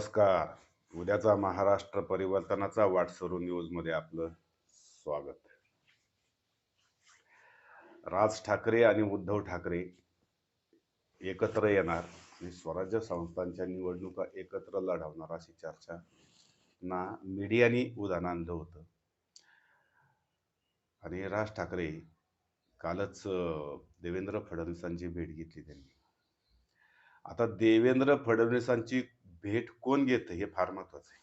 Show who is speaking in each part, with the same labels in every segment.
Speaker 1: नमस्कार. उद्याचा महाराष्ट्र परिवर्तनाचा वाटसरू न्यूजमध्ये आपलं स्वागत. राज ठाकरे आणि उद्धव ठाकरे एकत्र येणार आणि स्वराज्य संस्थांच्या निवडणुका एकत्र लढवणार अशी चर्चा ना मीडियाने उदाहरण आणलं होतं. आणि राज ठाकरे कालच देवेंद्र फडणवीसांची भेट घेतली त्यांनी. आता देवेंद्र फडणवीसांची भेट कोण घेतं हे फार महत्वाचं आहे.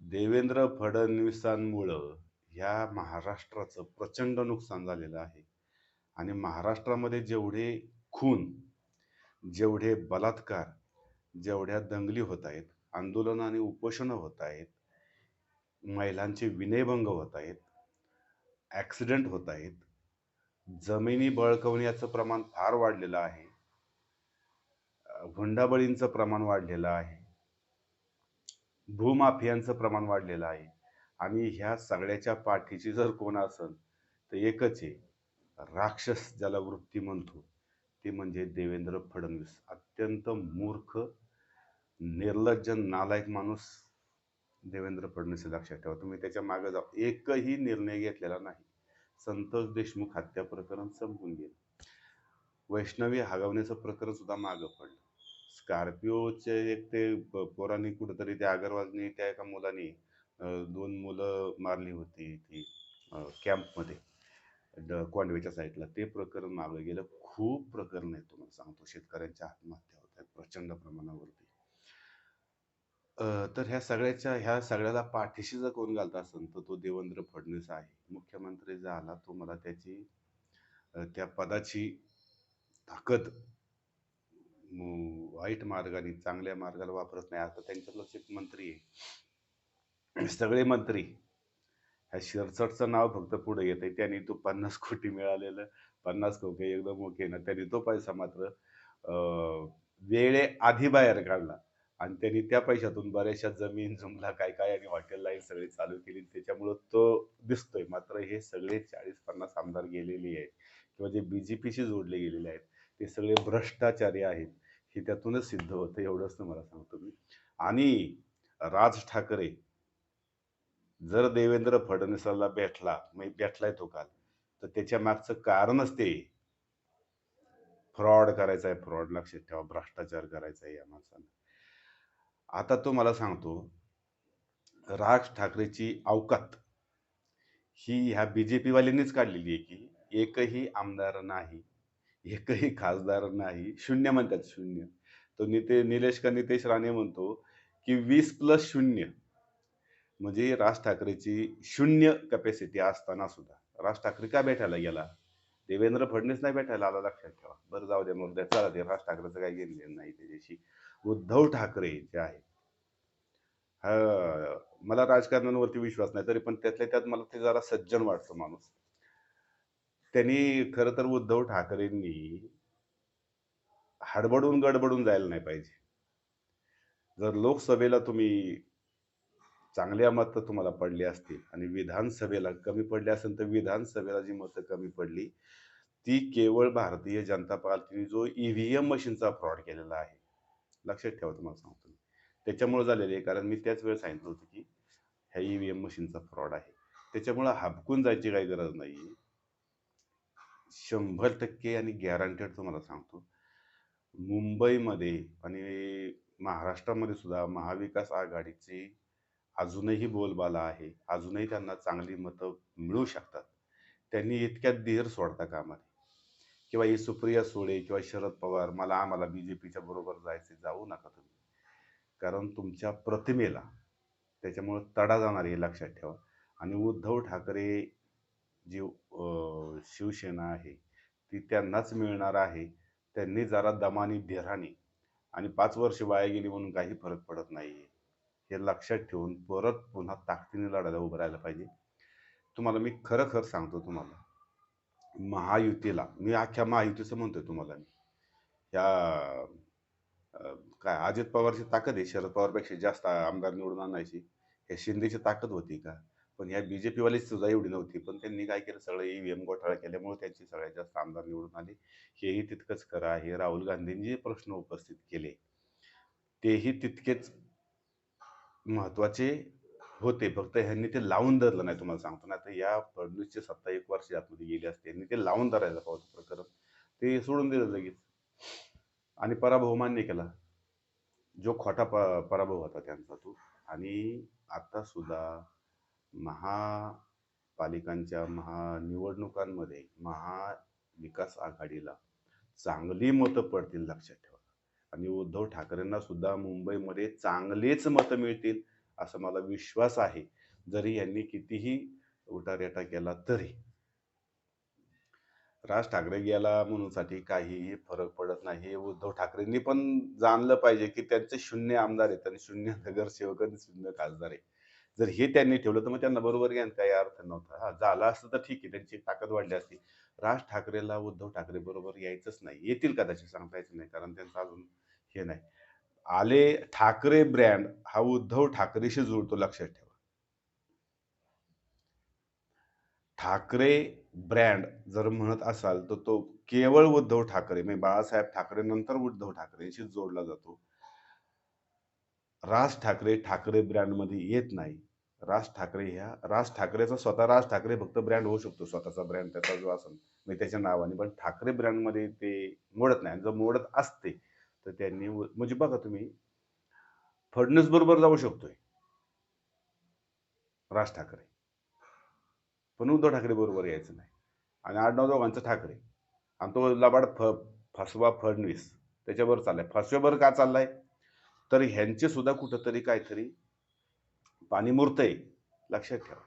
Speaker 1: देवेंद्र फडणवीसांमुळं ह्या महाराष्ट्राचं प्रचंड नुकसान झालेलं आहे. आणि महाराष्ट्रामध्ये जेवढे खून जेवढे बलात्कार जेवढ्या दंगली होत आहेत आंदोलनं आणि उपोषणं होत आहेत महिलांचे विनयभंग होत आहेत ॲक्सिडेंट होत आहेत जमिनी बळकवण्याचं प्रमाण फार वाढलेलं आहे. हुंडाबळींचं प्रमाण वाढलेलं आहे. भूमाफियांचं प्रमाण वाढलेलं आहे. आणि ह्या सगळ्याच्या पाठीची जर कोण असेल तर एकच आहे राक्षस ज्याला वृत्ती म्हणतो. ते म्हणजे देवेंद्र फडणवीस. अत्यंत मूर्ख निर्लज्ज नालायक माणूस देवेंद्र फडणवीस लक्षात ठेवा. तुम्ही त्याच्यामागे जाऊ. एकही निर्णय घेतलेला नाही. संतोष देशमुख हत्या प्रकरण संपून गेलं. वैष्णवी हगवण्याचं प्रकरण सुद्धा मागं पडलं. स्कॉर्पिओचे एक ते प- पोरांनी कुठंतरी त्या अगरवालनी त्या एका मुलानी अं, दोन मुलं मारली होती ती कॅम्पमध्ये. ड कोंडवेच्या साईडला. ते प्रकरण मागं गेलं. खूप प्रकरण आहे तुम्हाला सांगतो. शेतकऱ्यांच्या आत्महत्या होत आहेत प्रचंड प्रमाणावरती. अं, तर ह्या सगळ्याच्या ह्या सगळ्याला पाठीशी जर कोण घालत असेल तर तो देवेंद्र फडणवीस आहे. मुख्यमंत्री झाला तो मला त्याची अं, त्या पदाची ताकद वाईट मार्गाने चांगल्या मार्गाला वापरत नाही. आता त्यांच्यातलाच एक मंत्री आहे. सगळे मंत्री. ह्या शिरसटचं नाव फक्त पुढे येत आहे त्यांनी तो पन्नास कोटी मिळालेलं पन्नास कोके एकदम ओके ना. त्यांनी तो पैसा मात्र वेळे आधी बाहेर काढला. आणि त्यांनी त्या पैशातून बऱ्याचशा जमीन जुमला काय काय आणि हॉटेल लाईन सगळी चालू केली. त्याच्यामुळं तो दिसतोय. मात्र हे सगळे चाळीस पन्नास आमदार गेलेले आहेत. किंवा जे बी जे पीशी जोडले गेलेले आहेत. ते सगळे भ्रष्टाचारी आहेत. हे त्यातूनच सिद्ध होतं एवढंच तुम्हाला सांगतो मी. आणि राज ठाकरे जर देवेंद्र फडणवीसाला भेटला मग भेटलाय तो काल तर त्याच्या मागचं कारणच ते फ्रॉड करायचा आहे फ्रॉड लक्षात ठेवा भ्रष्टाचार करायचा आहे या माणसानं. आता तो मला सांगतो राज ठाकरेची अवकात ही ह्या बी जे पीवाल्यांनीच काढलेली आहे की एकही आमदार नाही एकही खासदार नाही. शून्य म्हणतात शून्य. तो निते निलेश का नितेश राणे म्हणतो की वीस प्लस शून्य. म्हणजे राज ठाकरेची शून्य कॅपॅसिटी असताना सुद्धा. राज ठाकरे का भेटायला गेला? देवेंद्र फडणवीस नाही भेटायला आला लक्षात ठेवा. बरं जाऊ द्या मग चला ते. राज ठाकरेचं काही घेणं नाही त्याच्याशी. उद्धव ठाकरे जे आहेत हा मला राजकारणावरती विश्वास नाही तरी पण त्यातल्या त्यात मला ते जरा सज्जन वाटतं माणूस. त्यांनी खरं तर उद्धव ठाकरेंनी हडबडून गडबडून जायला नाही पाहिजे. जर लोकसभेला तुम्ही चांगल्या मतं तुम्हाला पडली असतील आणि विधानसभेला कमी पडली असेल तर विधानसभेला जी मतं कमी पडली ती केवळ भारतीय जनता पार्टीने जो ईव्हीएम मशीनचा फ्रॉड केलेला आहे. लक्षात ठेवा तुम्हाला सांगतो मी. त्याच्यामुळे झालेले आहे. कारण मी त्याच वेळेस सांगितलं होतं की ह्या ईव्हीएम मशीनचा फ्रॉड आहे. त्याच्यामुळं हाबकून जायची काही गरज नाही शंभर टक्के आणि गॅरंटेड तुम्हाला सांगतो. मुंबईमध्ये आणि महाराष्ट्रामध्ये सुद्धा महाविकास आघाडीची अजूनही बोलबाला आहे. अजूनही त्यांना चांगली मतं मिळू शकतात. त्यांनी इतक्यात धीर सोडता कामा नये किंवा ही सुप्रिया सुळे किंवा शरद पवार मला आम्हाला बी जे पीच्या बरोबर जायचे जाऊ नका तुम्ही. कारण तुमच्या प्रतिमेला त्याच्यामुळं तडा जाणार हे लक्षात ठेवा. आणि उद्धव ठाकरे जी शिवसेना आहे ती त्यांनाच मिळणार आहे त्यांनी जरा दमानी धीराने आणि पाच वर्ष वाया गेली म्हणून काही फरक पडत नाही हे लक्षात ठेवून परत पुन्हा ताकदीने लढायला उभं राहायला पाहिजे. तुम्हाला मी खरं सांगतो तुम्हाला. महायुतीला मी अख्ख्या महायुतीचं म्हणतोय तुम्हाला मी. ह्या काय अजित पवारची ताकद आहे शरद पवारपेक्षा जास्त आमदार निवडून आणायची. हे शिंदेची ताकद होती का? पण या बी जे पीवाली सुद्धा एवढी नव्हती पण त्यांनी काय केलं सगळं ईव्हीएम घोटाळा केल्यामुळे त्यांची सगळ्यात जास्त आमदार निवडून आले हेही तितकंच करा आहे राहुल गांधींनी जे प्रश्न उपस्थित केले तेही तितकेच महत्त्वाचे होते. फक्त ह्यांनी ते लावून धरलं नाही तुम्हाला सांगतो ना. आता या फडणवीसची सत्ता एक वर्ष आतमध्ये गेली असते यांनी ते लावून धरायला पाहिजे प्रकरण. ते सोडून दिलं लगेच. आणि पराभव मान्य केला. जो खोटा प पराभव होता त्यांचा तो. आणि आता सुद्धा महापालिकांच्या महानिवडणुकांमध्ये महाविकास आघाडीला चांगली मतं पडतील लक्षात ठेवा. आणि उद्धव ठाकरेंना सुद्धा मुंबईमध्ये चांगलेच मतं मिळतील असा मला विश्वास आहे. जरी यांनी कितीही उटारेटा केला तरी. राज ठाकरे गेला म्हणूनसाठी काहीही फरक पडत नाही. हे उद्धव ठाकरेंनी पण जाणलं पाहिजे, की त्यांचे शून्य आमदार आहेत आणि शून्य नगरसेवक आणि शून्य खासदार आहे. जर हे त्यांनी ठेवलं तर मग त्यांना बरोबर घ्यायला काही अर्थ नव्हता. हा झाला असतं तर ठीक आहे. त्यांची ताकद वाढली असती. राज ठाकरेला उद्धव ठाकरे बरोबर यायचंच नाही. येतील कदाचित सांगता येत नाही. कारण त्यांचं अजून हे नाही. आले ठाकरे ब्रँड हा उद्धव ठाकरेशी जुळतो लक्षात ठेवा. ठाकरे ब्रँड जर म्हणत असाल तर तो केवळ उद्धव ठाकरे म्हणजे बाळासाहेब ठाकरे नंतर उद्धव ठाकरेंशी जोडला जातो. राज ठाकरे, ठाकरे ब्रँडमध्ये येत नाही. राज ठाकरे ह्या राज ठाकरेचा स्वतः राज ठाकरे फक्त ब्रँड होऊ शकतो. स्वतःचा ब्रँड त्याचा जो असेल म्हणजे त्याच्या नावाने. पण ठाकरे ब्रँडमध्ये ते मोडत नाही. आणि जर मोडत असते तर त्यांनी म्हणजे बघा तुम्ही फडणवीस बरोबर जाऊ शकतोय. राज ठाकरे. पण उद्धव ठाकरे बरोबर यायचं नाही. आणि आडनाव दोघांचं ठाकरे. आणि तो लबाड फ फसवा फडणवीस त्याच्याबरोबर चाललाय. फसव्याबरोबर का चाललाय? तर ह्यांचे सुद्धा कुठंतरी काहीतरी पाणी मुरतंय. लक्षात ठेवा.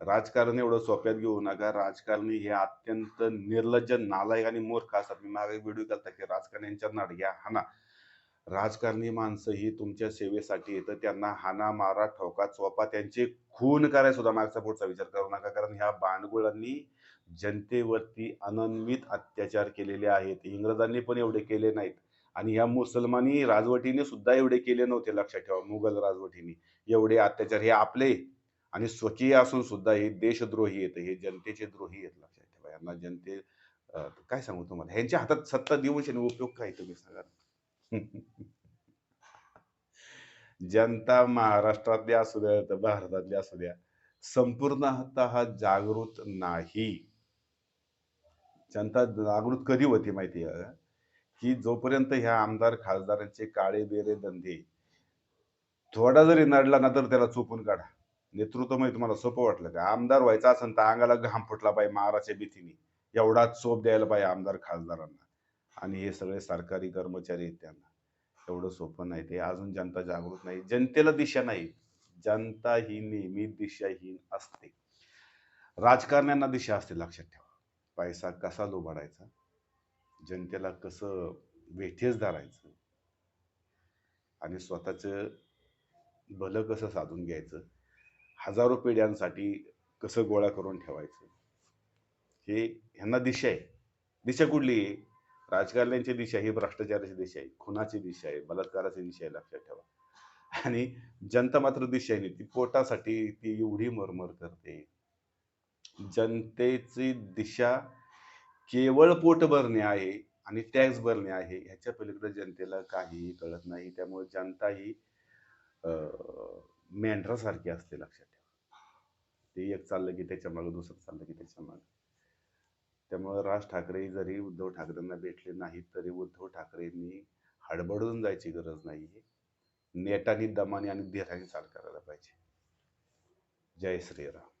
Speaker 1: राजकारण एवढं सोप्यात घेऊ नका. राजकारणी हे अत्यंत निर्लज्ज, नालायक आणि मूर्ख असतात. मी मागे व्हिडिओ करता की राजकारण्यांच्या नाटग्या हाना राजकारणी माणसं ही तुमच्या सेवेसाठी येतं. त्यांना हाणा, मारा, ठोका, चोपा त्यांचे खून करायला सुद्धा मागचा पुढचा विचार करू नका. कारण ह्या बाणगुळांनी जनतेवरती अनन्वित अत्याचार केलेले आहेत. इंग्रजांनी पण एवढे केले नाहीत. आणि ह्या मुसलमानी राजवटीने सुद्धा एवढे केले नव्हते लक्षात ठेवा. मुघल राजवटीने एवढे अत्याचार हे आपले आणि स्वकीय असून सुद्धा हे देशद्रोही आहेत. हे जनतेचे द्रोही आहेत लक्षात ठेवा. यांना जनते काय सांगू तुम्हाला ह्यांच्या हातात सत्ता देऊन आणि उपयोग काय तुम्ही सांगा. जनता महाराष्ट्रातली असू द्या तर भारतातली असू द्या संपूर्णतः जागृत नाही. जनता जागृत कधी होती माहिती आहे की जोपर्यंत ह्या आमदार खासदारांचे काळे बेरे धंदे थोडा जरी नडला ना तर त्याला चोपून काढा. नेतृत्व म्हणजे तुम्हाला सोपं वाटलं का? आमदार व्हायचा असेल तर अंगाला घाम फुटला पाहिजे माराच्या भीतीने. एवढा चोप द्यायला पाहिजे आमदार खासदारांना. आणि हे सगळे सरकारी कर्मचारी आहेत त्यांना. एवढं सोपं नाही ते. अजून जनता जागृत नाही. जनतेला दिशा नाही. जनता ही नेहमी दिशाहीन असते. राजकारण्यांना दिशा असते लक्षात ठेवा. पैसा कसा लोबाडायचा जनतेला कसं वेठेस धरायचं आणि स्वतःचं भलं कसं साधून घ्यायचं, हजारो पिढ्यांसाठी कसं गोळा करून ठेवायचं, हे ह्यांना दिशा आहे. दिशा कुठली आहे? राजकारण्यांची दिशा ही भ्रष्टाचाराची दिशा आहे, खुनाची दिशा आहे, बलात्काराची दिशा आहे लक्षात ठेवा. आणि जनता मात्र दिशा आहे. ती पोटासाठी ती एवढी मरमर करते. जनतेची दिशा केवळ पोट भरणे आहे आणि टॅक्स भरणे आहे. ह्याच्या पलीकडे जनतेला काहीही कळत नाही. त्यामुळे जनता ही मेंढरासारखी असते लक्षात ठेवा. ते एक चाललं की त्याच्यामागे दुसरं चाललं की त्याच्या त्याच्यामागे. त्यामुळे राज ठाकरे जरी उद्धव ठाकरेंना भेटले नाहीत तरी उद्धव ठाकरेंनी हडबडून जायची गरज नाही नेटाने, दमाने आणि धीराने चाल करायला पाहिजे. जय श्रीराम.